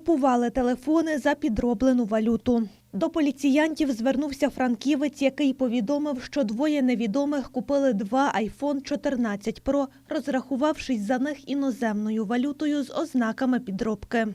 купували телефони за підроблену валюту. До поліціянтів звернувся франківець, який повідомив, що двоє невідомих купили два iPhone 14 Pro, розрахувавшись за них іноземною валютою з ознаками підробки.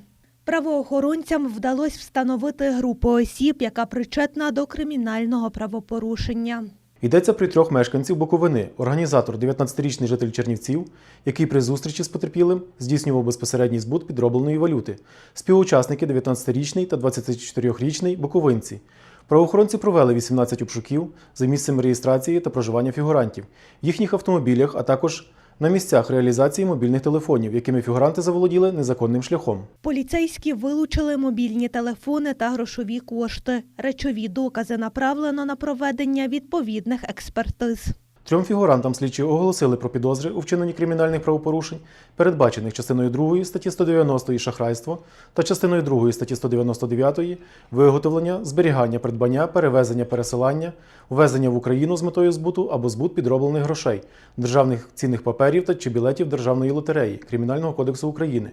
Правоохоронцям вдалося встановити групу осіб, яка причетна до кримінального правопорушення. Йдеться про трьох мешканців Буковини. Організатор 19-річний житель Чернівців, який при зустрічі з потерпілим здійснював безпосередній збут підробленої валюти. Співучасники 19-річний та 24-річний буковинці. Правоохоронці провели 18 обшуків за місцем реєстрації та проживання фігурантів, їхніх автомобілях, а також на місцях реалізації мобільних телефонів, якими фігуранти заволоділи незаконним шляхом. Поліцейські вилучили мобільні телефони та грошові кошти. Речові докази направлено на проведення відповідних експертиз. Трьом фігурантам слідчі оголосили про підозри у вчиненні кримінальних правопорушень, передбачених частиною 2 статті 190 шахрайство та частиною 2 статті 199 виготовлення, зберігання, придбання, перевезення, пересилання, ввезення в Україну з метою збуту або збут підроблених грошей, державних цінних паперів та чи білетів Державної лотереї Кримінального кодексу України.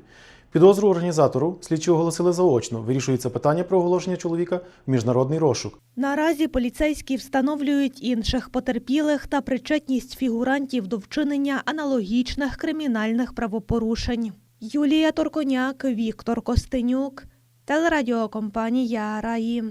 Підозру організатору слідчі оголосили заочно. Вирішується питання про оголошення чоловіка в міжнародний розшук. Наразі поліцейські встановлюють інших потерпілих та причетність фігурантів до вчинення аналогічних кримінальних правопорушень. Юлія Торконяк, Віктор Костенюк, телерадіокомпанія Раї.